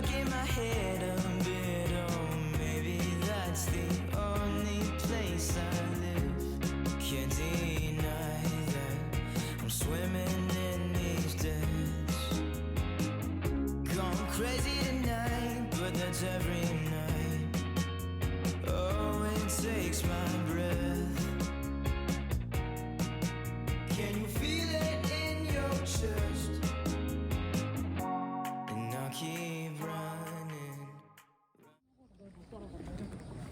stuck in my head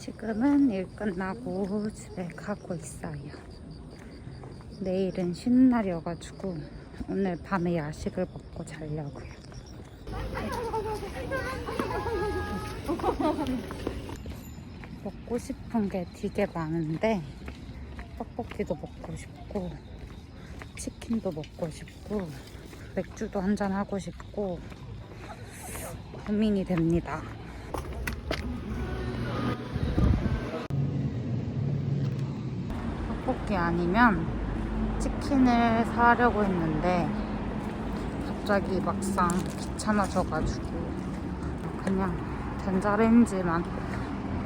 지금은 일 끝나고 집에 가고 있어요. 내일은 쉬는 날이어가지고 오늘 밤에 야식을 먹고 자려고요. 먹고 싶은 게 되게 많은데 떡볶이도 먹고 싶고 치킨도 먹고 싶고 맥주도 한잔 하고 싶고 고민이 됩니다. 떡볶이 아니면 치킨을 사려고 했는데 갑자기 막상 귀찮아져가지고 그냥 전자레인지만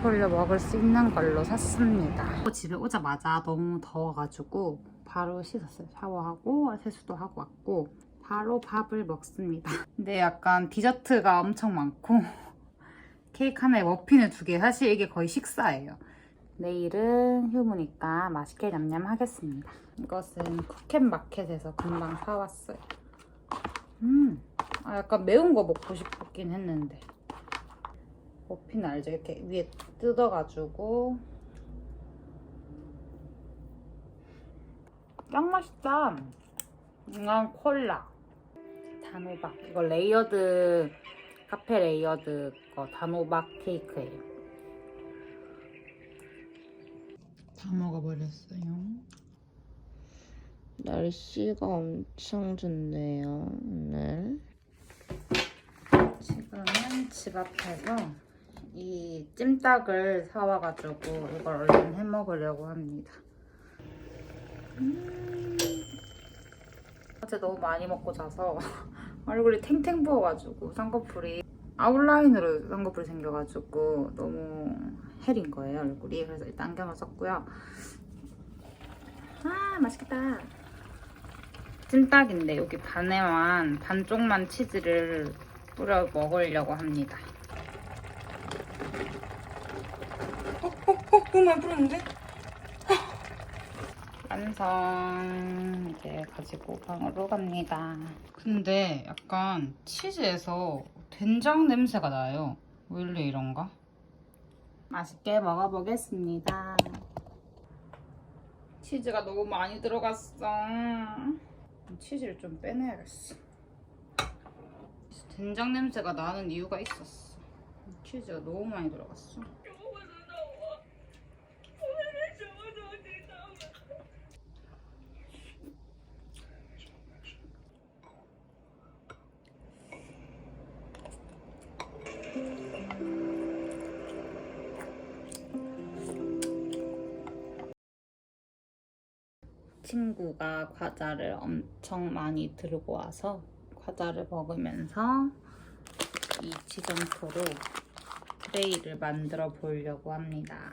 돌려 먹을 수 있는 걸로 샀습니다. 집에 오자마자 너무 더워가지고 바로 씻었어요. 샤워하고 세수도 하고 왔고 바로 밥을 먹습니다. 근데 약간 디저트가 엄청 많고 케이크 하나에 머핀을 두 개. 사실 이게 거의 식사예요. 내일은 휴무니까 맛있게 냠냠 하겠습니다. 이것은 쿠켓마켓에서 금방 사왔어요. 음, 아, 약간 매운 거 먹고 싶긴 했는데. 머핀 알죠? 이렇게 위에 뜯어가지고. 짱 맛있다. 이건 콜라. 단호박. 이거 레이어드, 카페 레이어드 거 단호박 케이크예요. 다 먹어버렸어요. 날씨가 엄청 좋네요, 오늘. 지금은 집 앞에서 이 찜닭을 사와가지고 이걸 얼른 해 먹으려고 합니다. 음. 어제 너무 많이 먹고 자서 얼굴이 탱탱 부어가지고 쌍꺼풀이 아웃라인으로 쌍꺼풀이 생겨가지고 너무 헬인 거예요 얼굴이 그래서 일단 안경을 썼고요. 아 맛있겠다. 찜닭인데 여기 반에만 반쪽만 치즈를 뿌려 먹으려고 합니다. 어, 너무 많이 뿌렸는데? 완성 이제 가지고 방으로 갑니다. 근데 약간 치즈에서 된장 냄새가 나요. 원래 이런가? 맛있게 먹어보겠습니다. 치즈가 너무 많이 들어갔어. 치즈를 좀 빼내야겠어. 된장 냄새가 나는 이유가 있었어. 치즈가 너무 많이 들어갔어. 친구가 과자를 엄청 많이 들고 와서 과자를 먹으면서 이 지점토로 트레이를 만들어 보려고 합니다.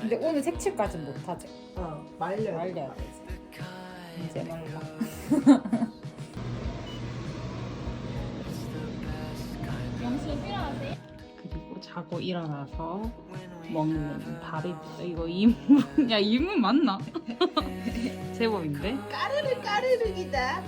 근데 오늘 색칠까지 못하지? 어, 말려. 말려야 kind. 이제 말라. 그리고 자고 일어나서 먹는 밥입니다. 이거 이문, 야 이문 맞나? 제법인데? 까르르 까르르기다.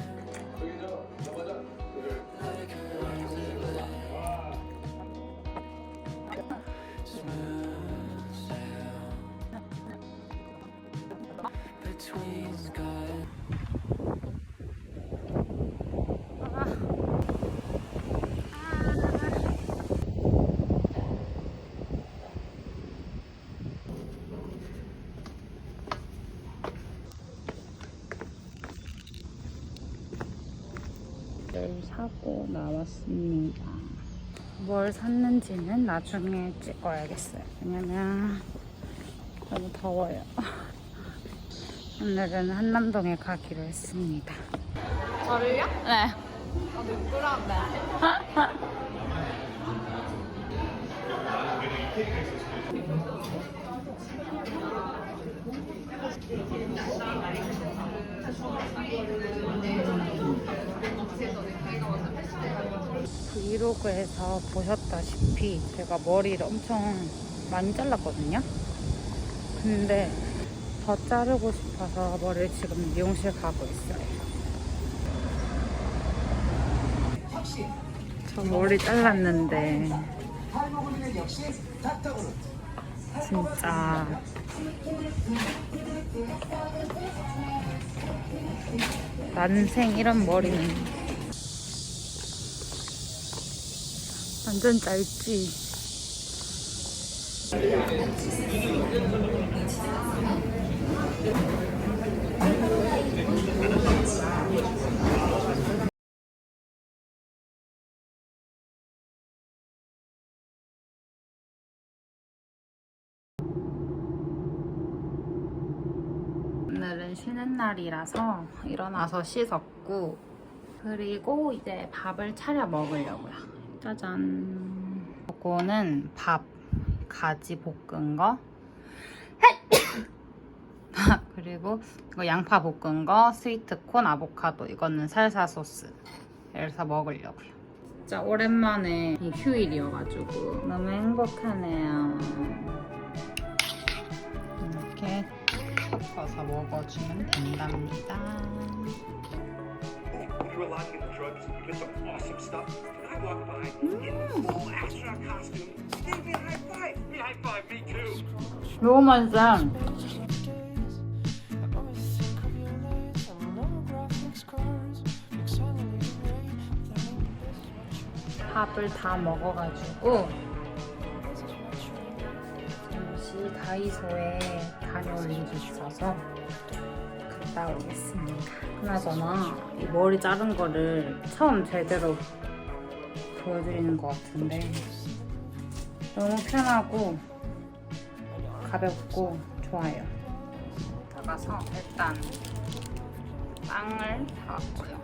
사고 나왔습니다. 뭘 샀는지는 나중에 찍어야겠어요. 왜냐면 너무 더워요. 오늘은 한남동에 가기로 했습니다. 저를요? 네. 아, 미끄러운데. 브이로그에서 보셨다시피 제가 머리를 엄청 많이 잘랐거든요. 근데 더 자르고 싶어서 머리를 지금 미용실 가고 있어요. 저 머리 잘랐는데 진짜 난생 이런 머리는 완전 짧지. 오늘은 쉬는 날이라서 일어나서 씻었고 그리고 이제 밥을 차려 먹으려고요. 짜잔. 이거는 밥 가지 볶은 거. 그리고 이거 양파 볶은 거, 스위트콘, 아보카도. 이거는 살사 소스. 그래서 먹으려고요. 진짜 오랜만에 이 휴일이어가지고 너무 행복하네요. 섞어서 먹어주면 된답니다. Too. 너무 맛있어. 밥을 다 먹어가지고 잠시 다이소에 다녀올 일이 있어서 갔다 오겠습니다. 그나저나 이 머리 자른 거를 처음 제대로 보여드리는 것 같은데 너무 편하고 가볍고 좋아요. 나가서 일단 빵을 사왔고요.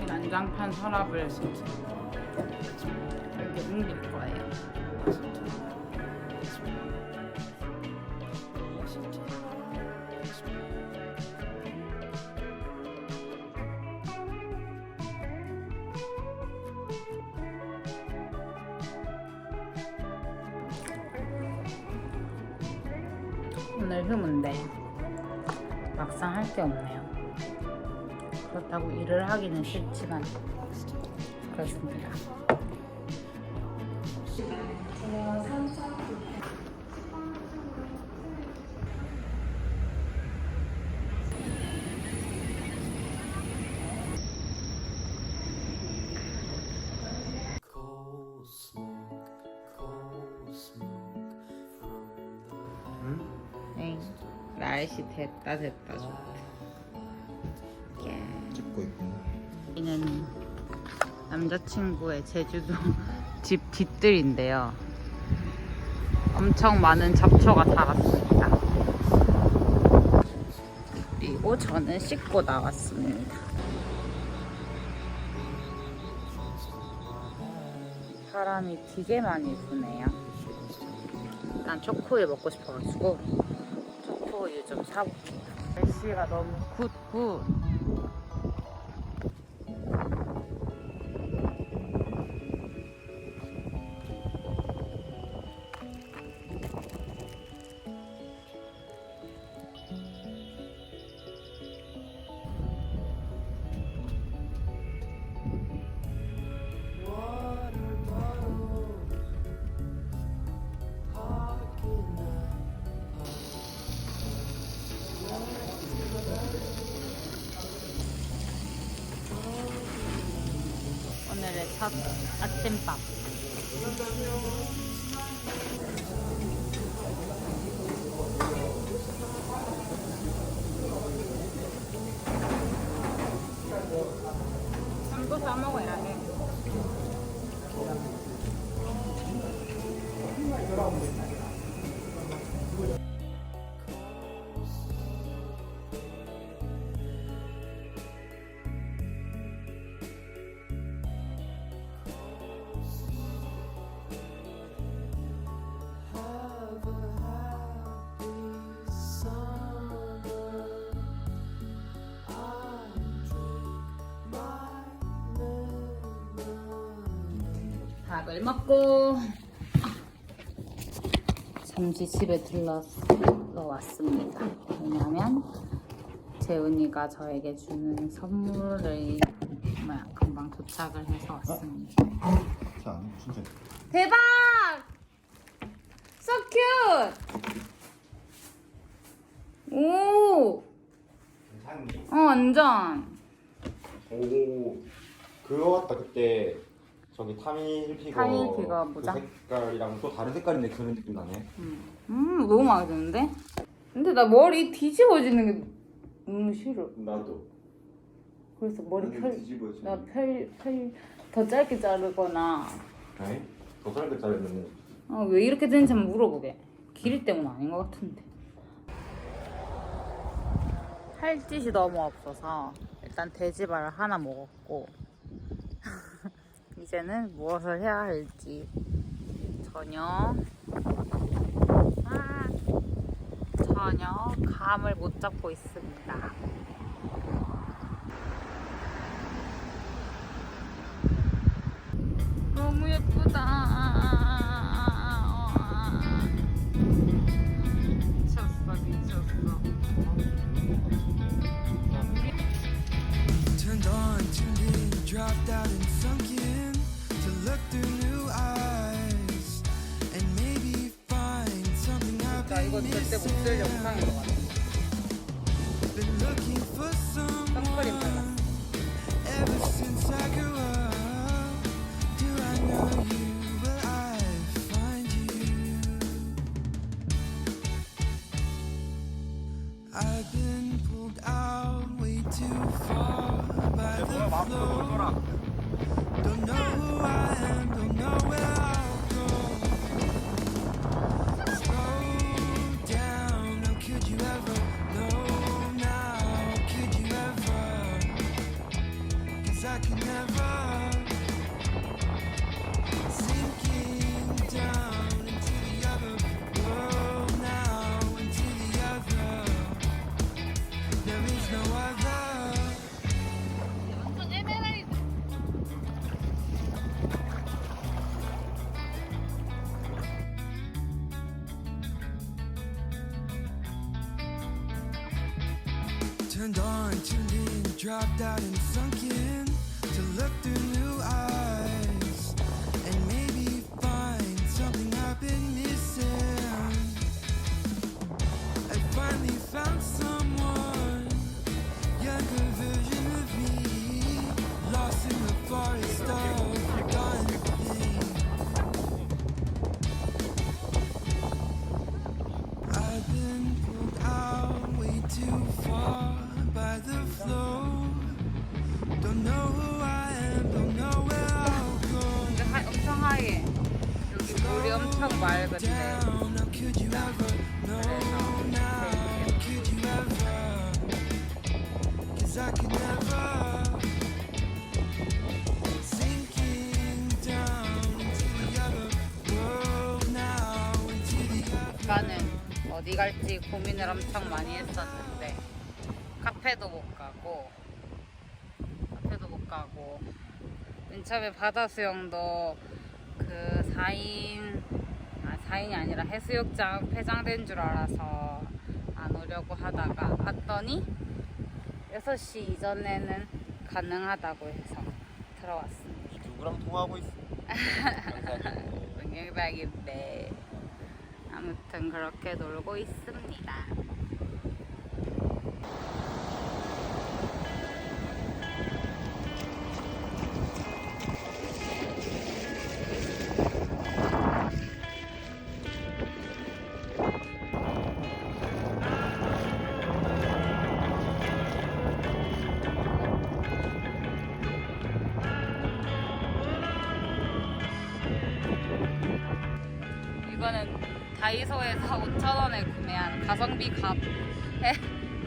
이 난장판 서랍을 여기 옮길 거예요. 오늘 휴무인데 막상 할 게 없네요. 그렇다고 일을 하기는 싫지만 그렇습니다. 날씨 됐다 됐다 좋다. 찍고 있구나. 여기는 남자친구의 제주도 집 뒤뜰인데요. 엄청 많은 잡초가 자랐습니다. 그리고 저는 씻고 나왔습니다. 바람이 되게 많이 부네요. 일단 초코우유 먹고 싶어가지고 좀 사볼게요. 날씨가 너무 굿굿. 오늘의 밥을 먹고 잠시 집에 들러 왔습니다. 왜냐면 재훈이가 저에게 주는 선물을 뭐야 금방 도착을 해서 왔습니다. 자, 진짜. 대박! So cute! 오! 괜찮니? 어 완전 오, 그거 같다 그때 저기 타미 힐피거. 타미 힐피거 모자? 그 색깔이랑 또 다른 색깔인데 그런 느낌 나네. 음 너무 마음에 드는데? 근데 나 머리 뒤집어지는 게 너무 싫어. 나도. 그래서 머리 펼, 뒤집어지. 나 펼, 펼, 더 짧게 자르거나, 아니? 더 짧게 자르면 어, 왜 이렇게 되는지 한번 물어보게. 길이 때문 아닌 것 같은데. 할 짓이 너무 없어서 일단 돼지발을 하나 먹었고, 이제는 무엇을 해야 할지 전혀, 아, 전혀 감을 못 잡고 있습니다. 너무 예쁘다. in, dropped out and sunk 이거 been 절대 못 missing. 쓸 영상인 것 같아. Been looking for 깜빡이 발랐어. someone ever since I grew up. Do I dropped out and sunk in 고민을 엄청 많이 했었는데 카페도 못 가고 카페도 못 가고 맨 처음에 바다 수영도 그 4인 아 4인이 아니라 해수욕장 폐장된 줄 알아서 안 오려고 하다가 봤더니 6시 이전에는 가능하다고 해서 들어왔습니다. 누구랑 통화하고 있어? 응용박인데 아무튼 그렇게 놀고 있습니다. 다이소에서 5,000원에 구매한 가성비 갑. 에,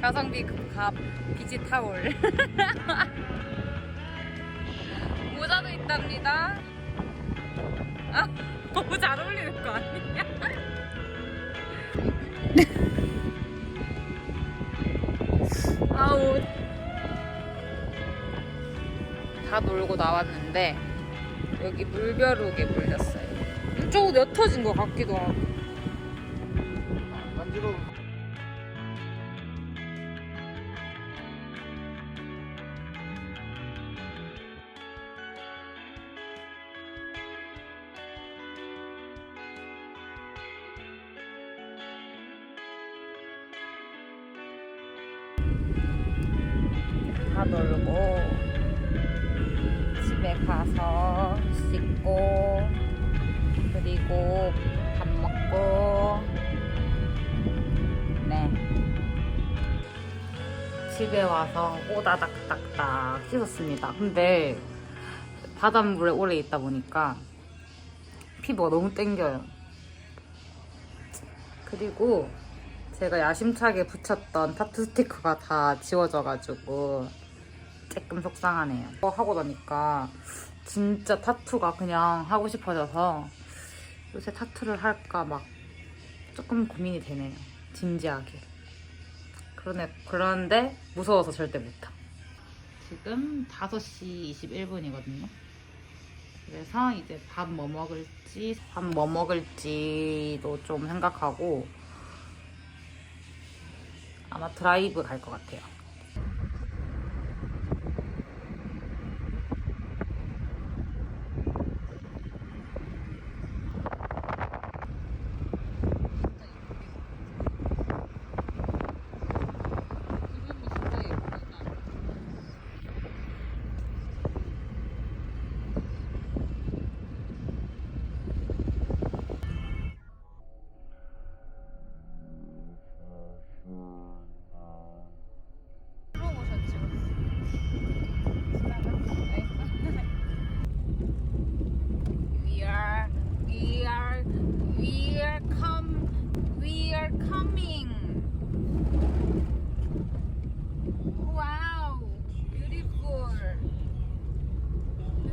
가성비 갑 비지 타올. 모자도 있답니다. 아 너무 잘 어울리는 거 아니냐 아우. 다 놀고 나왔는데 여기 물벼룩에 물렸어요. 이쪽은 옅어진 것 같기도 하고 다 놀고 집에 가서 씻고 그리고 밥 먹고. 네. 집에 와서 오다닥닥닥 씻었습니다. 근데 바닷물에 오래 있다 보니까 피부가 너무 땡겨요. 그리고 제가 야심차게 붙였던 타투 스티커가 다 지워져가지고 조금 속상하네요. 이거 하고 나니까 진짜 타투가 그냥 하고 싶어져서 요새 타투를 할까 막 조금 고민이 되네요. 진지하게. 그러네, 그런데 무서워서 절대 못함. 지금 5시 21분이거든요. 그래서 이제 밥 뭐 먹을지, 밥 뭐 먹을지도 좀 생각하고 아마 드라이브 갈 것 같아요.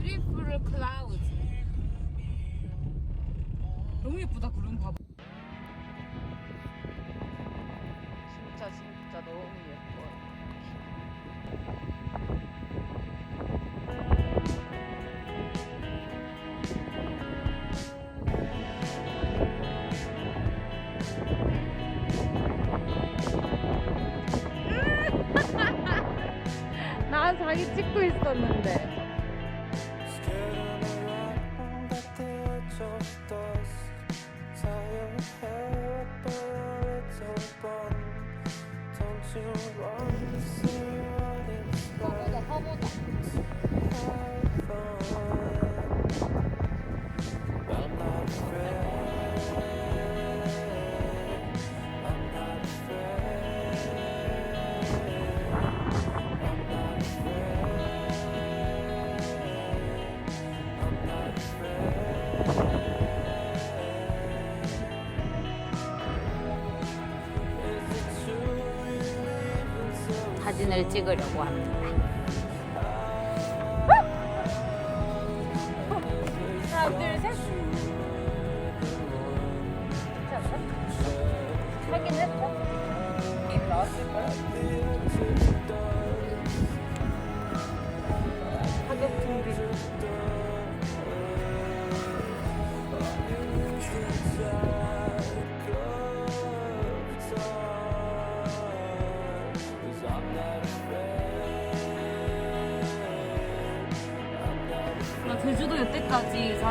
Beautiful clouds. 너무 예쁘다 구름 봐봐. 진짜 진짜 너무 예뻐. So 사진을 찍으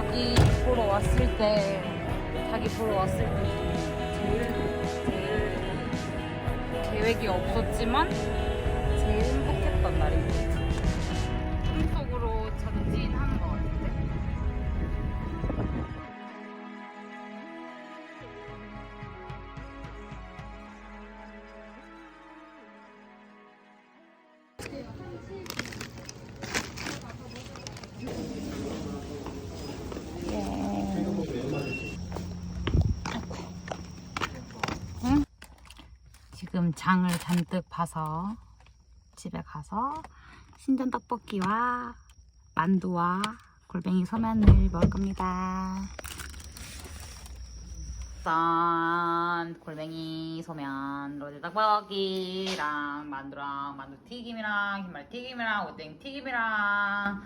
자기 보러 왔을 때 자기 보러 왔을 때 제일 제일 계획이 없었지만 지금 장을 잔뜩 봐서 집에 가서 신전 떡볶이와 만두와 골뱅이 소면을 먹을 겁니다. 짠! 골뱅이 소면, 로제 떡볶이랑 만두랑 만두 튀김이랑 흰말 튀김이랑 오뎅 튀김이랑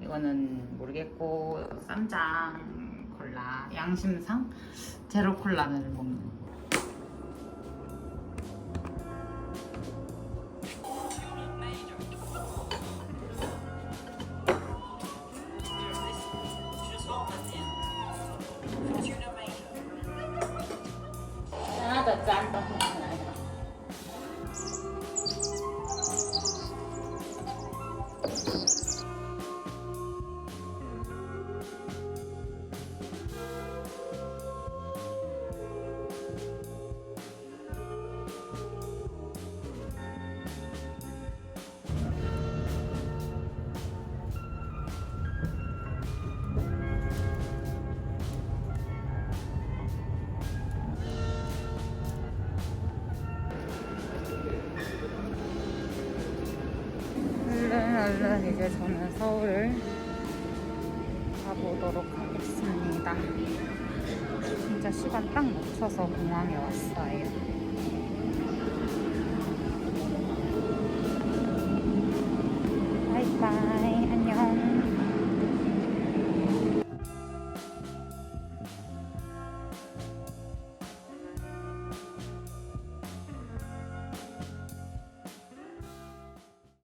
이거는 모르겠고 쌈장 콜라 양심상 제로 콜라를 먹는 얼른 이제 저는 서울을 가보도록 하겠습니다. 진짜 시간 딱 맞춰서 공항에 왔어요.